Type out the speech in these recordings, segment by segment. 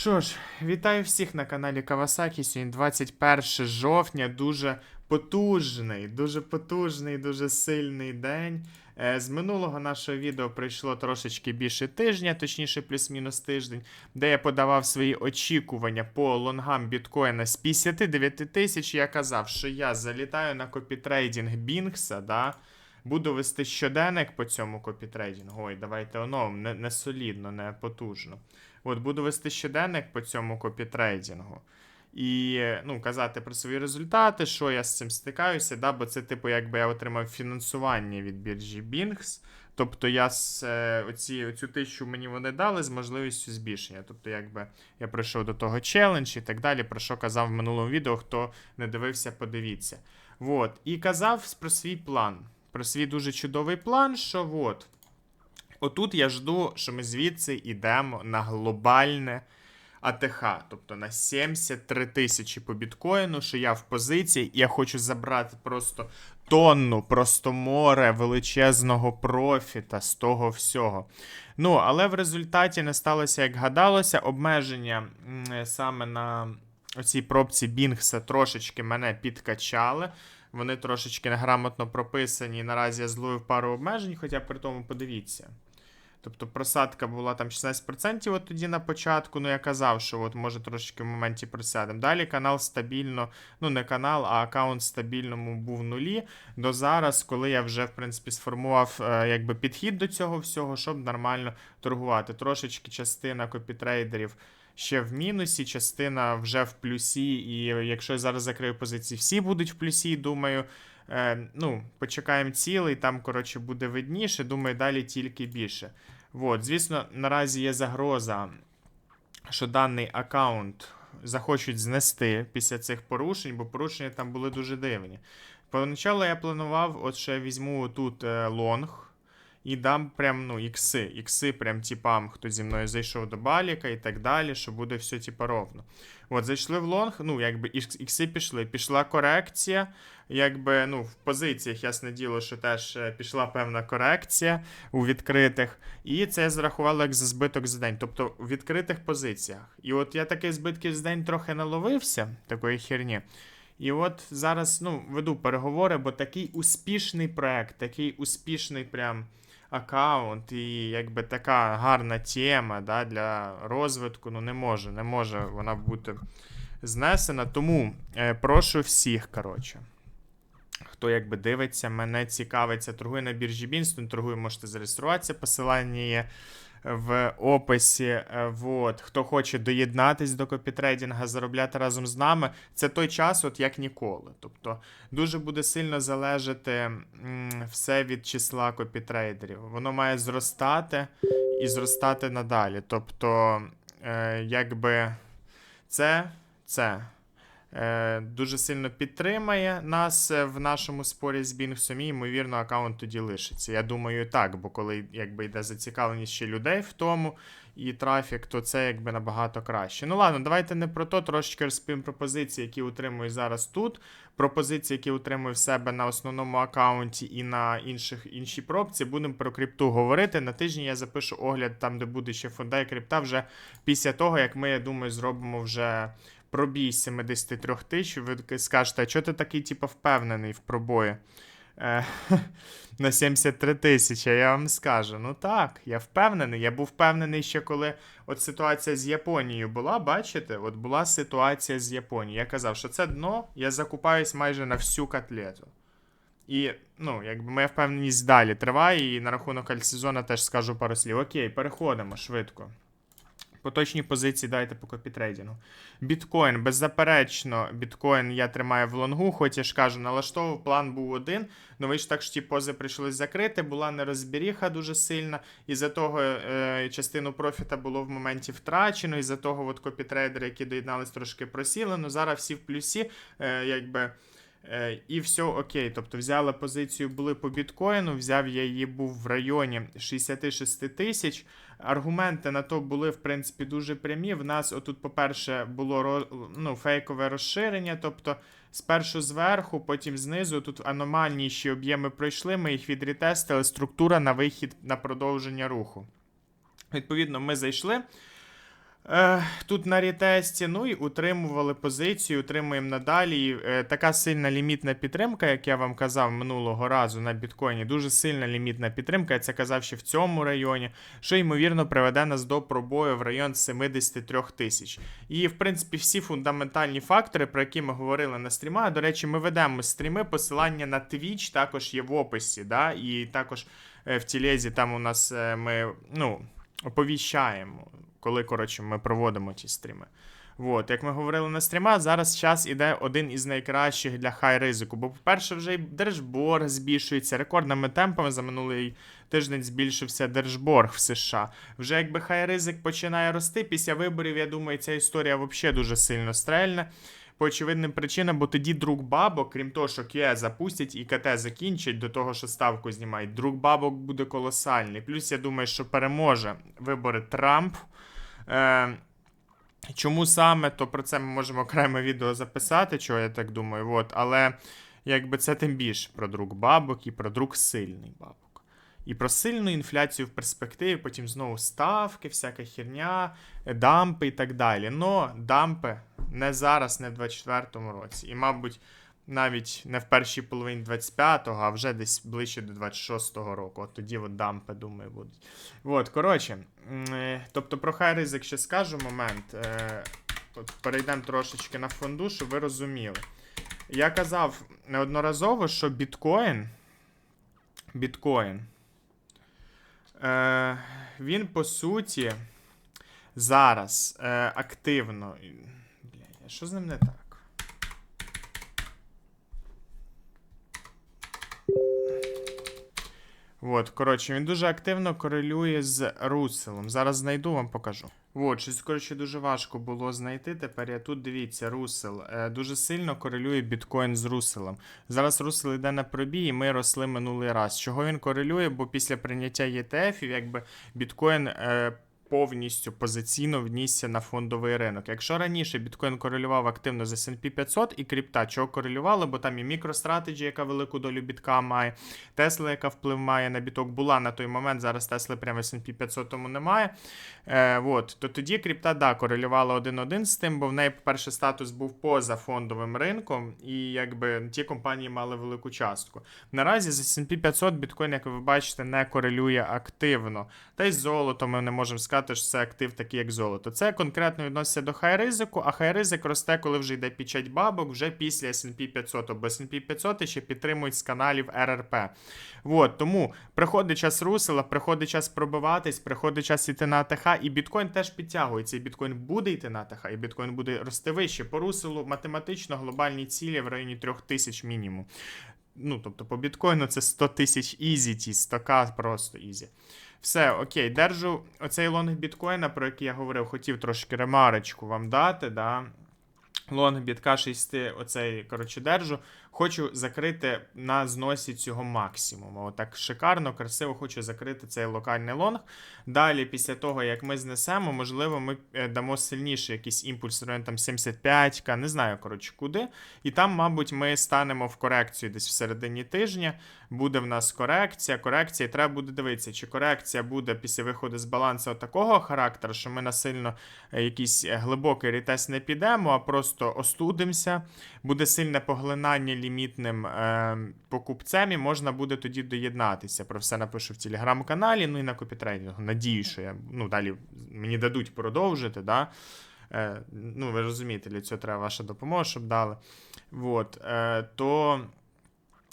Що ж, вітаю всіх на каналі Кавасакі. Сьогодні 21 жовтня, дуже потужний, дуже потужний, дуже сильний день. Е, З минулого нашого відео пройшло трошечки більше тижня, точніше, плюс-мінус тиждень, де я подавав свої очікування по лонгам біткоїна з 59 тисяч. Я казав, що я залітаю на копітрейдинг Бінкса, да. Буду вести щоденник по цьому копітрейдингу. Ой, давайте оновимо, не, не солідно, не потужно. От буду вести щоденник по цьому копітрейдингу. І ну, казати про свої результати, що я з цим стикаюся, да, бо це, типу, якби я отримав фінансування від біржі Binx. Тобто я з, е, оці, оцю тисячу мені вони дали з можливістю збільшення. Тобто, якби я прийшов до того челендж і так далі, про що казав в минулому відео, хто не дивився, подивіться. Вот. І казав про свій план. Про свій дуже чудовий план, що от. Отут я жду, що ми звідси йдемо на глобальне АТХ, тобто на 73 тисячі по біткоїну, що я в позиції, я хочу забрати просто тонну, просто море величезного профіта з того всього. Ну, але в результаті не сталося, як гадалося, обмеження саме на оцій пробці Бінгса трошечки мене підкачали. Вони трошечки неграмотно прописані. Наразі я зловив пару обмежень, хоча при тому подивіться. Тобто просадка була там 16% от тоді на початку. Ну я казав, що от може трошечки в моменті просядемо. Далі канал стабільно, ну не канал, а аккаунт стабільному був нулі. До зараз, коли я вже в принципі сформував е, якби підхід до цього всього, щоб нормально торгувати. Трошечки частина копітрейдерів. Ще в мінусі, частина вже в плюсі, і якщо я зараз закрию позиції, всі будуть в плюсі, думаю. Е, ну, почекаємо цілий, там, коротше, буде видніше, думаю, далі тільки більше. Вот, звісно, наразі є загроза, що даний аккаунт захочуть знести після цих порушень, бо порушення там були дуже дивні. Поначалу я планував, от ще візьму тут е, лонг. І дам прям, ну, ікси, ікси прям типам, хто зі мною зайшов до баліка і так далі, що буде все типа ровно. От, зайшли в лонг, ну, якби ікс- ікси пішли. Пішла корекція, якби, ну, в позиціях, ясне діло, що теж е, пішла певна корекція у відкритих. І це зарахувало як за збиток за день, тобто у відкритих позиціях. І от я таких збитків за день трохи наловився, такої херні. І от зараз ну, веду переговори, бо такий успішний проект, такий успішний прям аккаунт, і якби така гарна тема да, для розвитку, ну не може, не може вона бути знесена. Тому е, прошу всіх, коротше. Хто якби дивиться, мене цікавиться, торгує на біржі Бінстон, торгує, можете зареєструватися. Посилання є в описі. Е, Вот. Хто хоче доєднатись до копітрейдинга, заробляти разом з нами, це той час, от як ніколи. Тобто дуже буде сильно залежати все від числа копітрейдерів. Воно має зростати і зростати надалі. Тобто, е, якби це, це. Е, дуже сильно підтримає нас е, в нашому спорі з Бінгсом, і, ймовірно, аккаунт тоді лишиться. Я думаю, так, бо коли якби йде зацікавленість ще людей в тому і трафік, то це якби набагато краще. Ну ладно, давайте не про то, трошечки розповім про позиції, які утримую зараз тут. Про позиції, які утримую в себе на основному аккаунті і на інших іншій пробці. Будемо про крипту говорити. На тижні я запишу огляд там, де буде ще фонда і крипта, вже після того, як ми, я думаю, зробимо вже пробій 73 тисяч, ви скажете, а чого ти такий, типу, впевнений в пробої? Е, на 73 тисячі, я вам скажу. Ну так, я впевнений. Я був впевнений ще коли от ситуація з Японією була, бачите? От була ситуація з Японією. Я казав, що це дно, я закупаюсь майже на всю котлету. І, ну, якби моя впевненість далі триває, і на рахунок альсезона теж скажу пару слів. Окей, переходимо швидко. Поточні позиції дайте по копітрейдингу. Біткоін, беззаперечно, біткоін я тримаю в лонгу, хоч я ж кажу, налаштовував, план був один. Ну ви ж так ж ті пози прийшлось закрити, була нерозберіха дуже сильна. І за того е, частину профіта було в моменті втрачено, і за того от копітрейдери, які доєднались, трошки просіли. Ну зараз всі в плюсі, е, якби. Е, І все окей. Тобто взяла позицію, були по біткоїну, взяв я її був в районі 66 тисяч. Аргументи на то були, в принципі, дуже прямі. В нас, отут, по-перше, було ну, фейкове розширення. Тобто, спершу зверху, потім знизу. Тут аномальніші об'єми пройшли, ми їх відрітестили. Структура на вихід на продовження руху. Відповідно, ми зайшли. Е, тут на рітесті, ну і утримували позицію, утримуємо надалі. Е, така сильна лімітна підтримка, як я вам казав минулого разу на біткоїні, дуже сильна лімітна підтримка. Я це казав ще в цьому районі, що ймовірно приведе нас до пробою в район 73 тисяч. І, в принципі, всі фундаментальні фактори, про які ми говорили на стрімах. До речі, ми ведемо стріми, посилання на Twitch також є в описі. Да? І також е, в тілезі там у нас ми ну, оповіщаємо, коли коротше, ми проводимо ті стріми. От, як ми говорили на стрімах, зараз час іде один із найкращих для хай ризику. Бо, по-перше, вже й держборг збільшується рекордними темпами. За минулий тиждень збільшився держборг в США. Вже якби хай ризик починає рости після виборів, я думаю, ця історія взагалі дуже сильно стрельне. По очевидним причинам, бо тоді друг бабок, крім того, що QE запустять і КТ закінчать до того, що ставку знімають, друг бабок буде колосальний. Плюс я думаю, що переможе вибори Трамп. Е, Чому саме, то про це ми можемо окреме відео записати, чого я так думаю. От, але якби це тим більше про друг бабок і про друг сильний бабок. І про сильну інфляцію в перспективі, потім знову ставки, всяка херня, е, дампи і так далі. Но дампи не зараз, не в 24-му році. І, мабуть, навіть не в першій половині 25-го, а вже десь ближче до 26-го року. От тоді от дампи, думаю, будуть. От, коротше, е, тобто про хай ризик ще скажу момент. Е, перейдемо трошечки на фонду, щоб ви розуміли. Я казав неодноразово, що біткоін. Біткоін. Е, він по суті зараз е, активно. Що з ним не так? От, коротше, він дуже активно корелює з Руселом. Зараз знайду вам покажу. От, щось, коротше, дуже важко було знайти. Тепер я тут дивіться, Русел. Е, дуже сильно корелює біткоін з Руселом. Зараз Русел йде на пробій, і ми росли минулий раз. Чого він корелює? Бо після прийняття ETF, якби біткоін. Е, Повністю позиційно внісся на фондовий ринок. Якщо раніше біткоін корелював активно з S&P 500 і крипта, чого корелювало, бо там і MicroStrategy, яка велику долю бітка має, Тесла, яка вплив має на біток, була на той момент. Зараз Тесли прямо S&P 500 тому немає. Е, от, то тоді крипта да, корелювала один-один з тим, бо в неї, по-перше, статус був поза фондовим ринком, і якби ті компанії мали велику частку. Наразі з S&P 500 біткоін, як ви бачите, не корелює активно. Та й з золотом ми не можемо сказати, що це актив такий, як золото. Це конкретно відноситься до хай ризику, а хай ризик росте, коли вже йде печать бабок, вже після S&P 500, бо S&P 500 ще підтримують з каналів РРП. От, тому приходить час русела, приходить час пробиватись, приходить час йти на АТХ, і біткоін теж підтягується. І біткоін буде йти на АТХ, і біткоін буде рости вище. По руселу математично глобальні цілі в районі 3000 мінімум. Ну, тобто по біткоїну це 100 тисяч ізі, ті 100к просто ізі. Все, окей, держу оцей лонг біткоїна, про який я говорив, хотів трошки ремарочку вам дати. да. Лонг бітка 6, оцей, коротше, держу. Хочу закрити на зносі цього максимуму. Отак шикарно, красиво хочу закрити цей локальний лонг. Далі, після того, як ми знесемо, можливо, ми е, дамо сильніший якийсь імпульс, район там 75к, не знаю, коротше, куди. І там, мабуть, ми станемо в корекцію десь в середині тижня. Буде в нас корекція. Корекція, і треба буде дивитися, чи корекція буде після виходу з балансу такого характеру, що ми насильно е, якийсь е, глибокий рітест не підемо, а просто остудимося. Буде сильне поглинання лімітним е, покупцем, і можна буде тоді доєднатися. Про все напишу в телеграм-каналі, ну і на копітрейдингу. Надію, що я ну, далі мені дадуть продовжити. Да? Е, ну, ви розумієте, для цього треба ваша допомога, щоб дали. Вот, е, то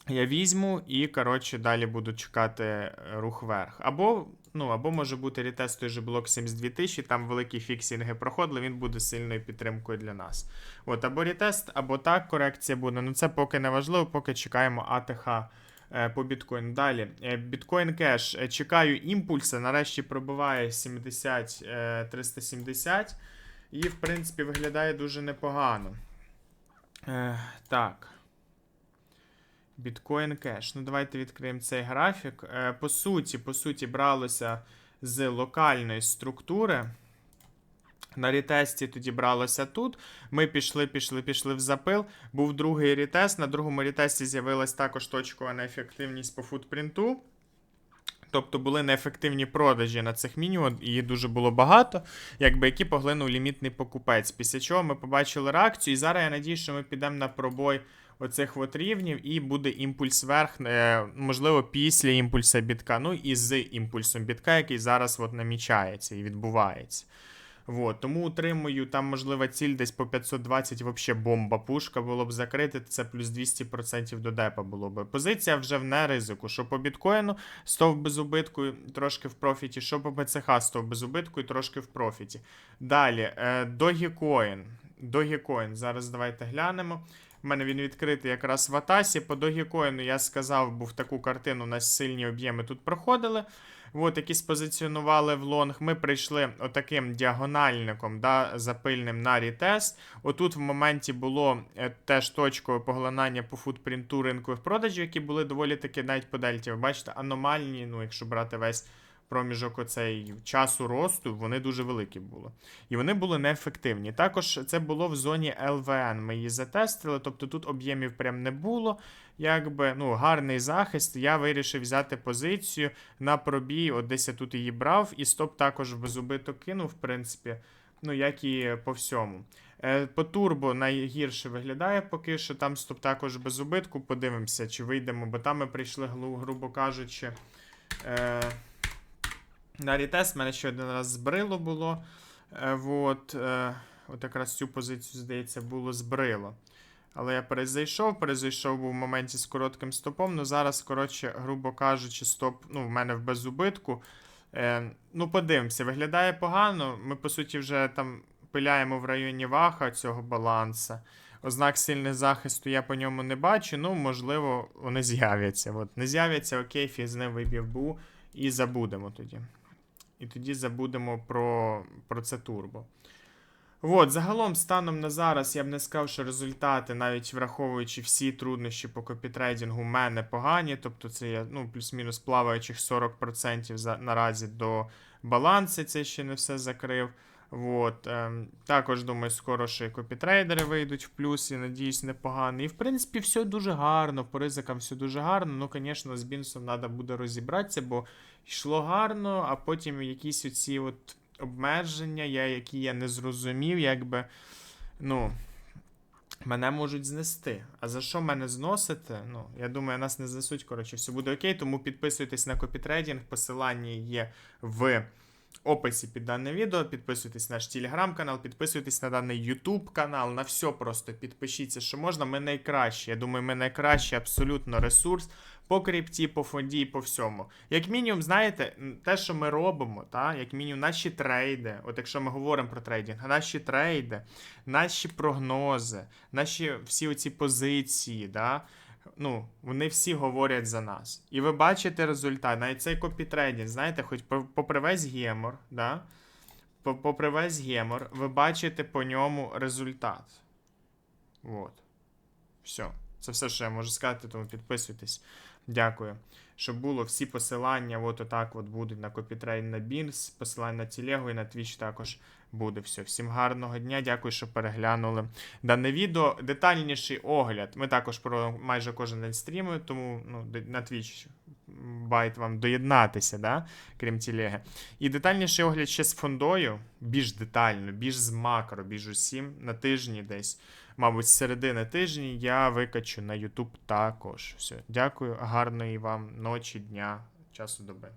я візьму і, коротше, далі буду чекати рух вверх. Або, ну, або може бути рітест той же блок 72 тисячі, там великі фіксінги проходили, він буде сильною підтримкою для нас. От, або рітест, або так корекція буде. Ну це поки не важливо, поки чекаємо АТХ. е, По біткоїну. Далі. Е, Біткоін кеш. Е, Чекаю імпульси. Нарешті пробиває 70 е, 370. І, в принципі, виглядає дуже непогано. Так. Біткоін кеш. Ну, давайте відкриємо цей графік. Е, По суті, по суті, бралося з локальної структури. На рітесті тоді бралося тут. Ми пішли, пішли, пішли в запил. Був другий рітест. На другому рітесті з'явилась також точкова неефективність по футпринту. Тобто були неефективні продажі на цих мінімум, її дуже було багато, якби які поглинув лімітний покупець. Після чого ми побачили реакцію, і зараз я надію, що ми підемо на пробой оцих от рівнів, і буде імпульс вверх, е, можливо, після імпульса бітка, ну і з імпульсом бітка, який зараз от намічається і відбувається. Вот, тому утримую, там можлива ціль десь по 520, вообще бомба пушка було б закрити, це плюс 200% до депа було б. Позиція вже в не ризику, що по біткоїну стов без убитку трошки в профіті, що по БЦХ стов без убитку і трошки в профіті. Далі, е, Dogecoin. Dogecoin, зараз давайте глянемо. У мене він відкритий якраз в Атасі. По Dogecoin я сказав, був таку картину, у нас сильні об'єми тут проходили. От, які спозиціонували в лонг. Ми прийшли отаким діагональником, да, запильним на рітест. Отут в моменті було е, теж точкове поглинання по футпринту ринкових продажів, які були доволі таки навіть по дельті. Ви бачите, аномальні, ну, якщо брати весь проміжок оцей часу росту, вони дуже великі були. І вони були неефективні. Також це було в зоні ЛВН. Ми її затестили, тобто тут об'ємів прям не було. Якби ну, гарний захист. Я вирішив взяти позицію на пробій. От десь я тут її брав, і стоп також в безубиток кинув, в принципі, ну як і по всьому. Е, По турбо найгірше виглядає поки що. Там стоп також без убитку. Подивимося, чи вийдемо, бо там ми прийшли, грубо кажучи. Е, на рітест мене ще один раз збрило було. Е, вот, е, от якраз цю позицію, здається, було збрило. Але я перезайшов, перезайшов був в моменті з коротким стопом. Ну зараз, коротше, грубо кажучи, стоп ну, в мене в безубитку. Е, ну, подивимося, виглядає погано. Ми, по суті, вже там пиляємо в районі ваха цього баланса. Ознак сильного захисту я по ньому не бачу. Ну, можливо, вони з'являться. От, не з'являться, окей, фіг з ним виб'є в БУ і забудемо тоді. І тоді забудемо про, про це турбо. От, загалом, станом на зараз, я б не сказав, що результати, навіть враховуючи всі труднощі по копітрейдингу, в мене погані. Тобто це є ну, плюс-мінус плаваючих 40% за, наразі до балансу, це ще не все закрив. От, ем, також думаю, скоро ще копітрейдери вийдуть в плюс, і надіюсь, непогано. І в принципі, все дуже гарно, по ризикам все дуже гарно. Ну, звісно, з Бінсом треба буде розібратися, бо йшло гарно, а потім якісь оці от обмеження, я, які я не зрозумів, якби, ну, мене можуть знести. А за що мене зносити? Ну, я думаю, нас не знесуть, коротше, все буде окей. Тому підписуйтесь на копітрейдинг, посилання є в описі під дане відео. Підписуйтесь на наш телеграм-канал, підписуйтесь на даний Ютуб канал, на все просто підпишіться, що можна. Ми найкращі. Я думаю, ми найкращий абсолютно ресурс по крипті, по фонді по всьому. Як мінімум, знаєте, те, що ми робимо, та, як мінімум, наші трейди, от якщо ми говоримо про трейдинг, наші трейди, наші прогнози, наші всі оці позиції, да, ну, вони всі говорять за нас. І ви бачите результат. Навіть цей копітрейдинг, знаєте, хоч попри весь гемор, да, попри весь гемор, ви бачите по ньому результат. Вот. Все. Це все, що я можу сказати, тому підписуйтесь. Дякую. Щоб було всі посилання, от отак от будуть на копітрейн на Бінс, посилання на телегу і на Twitch також буде все. Всім гарного дня, дякую, що переглянули дане відео. Детальніший огляд. Ми також про майже кожен день стрімуємо, тому ну, на Twitch байт вам доєднатися, да? крім телеги. І детальніший огляд ще з фондою, більш детально, більш з макро, більш усім на тижні десь. Мабуть, з середини тижні я викачу на YouTube також. Все. Дякую, гарної вам ночі, дня, часу доби.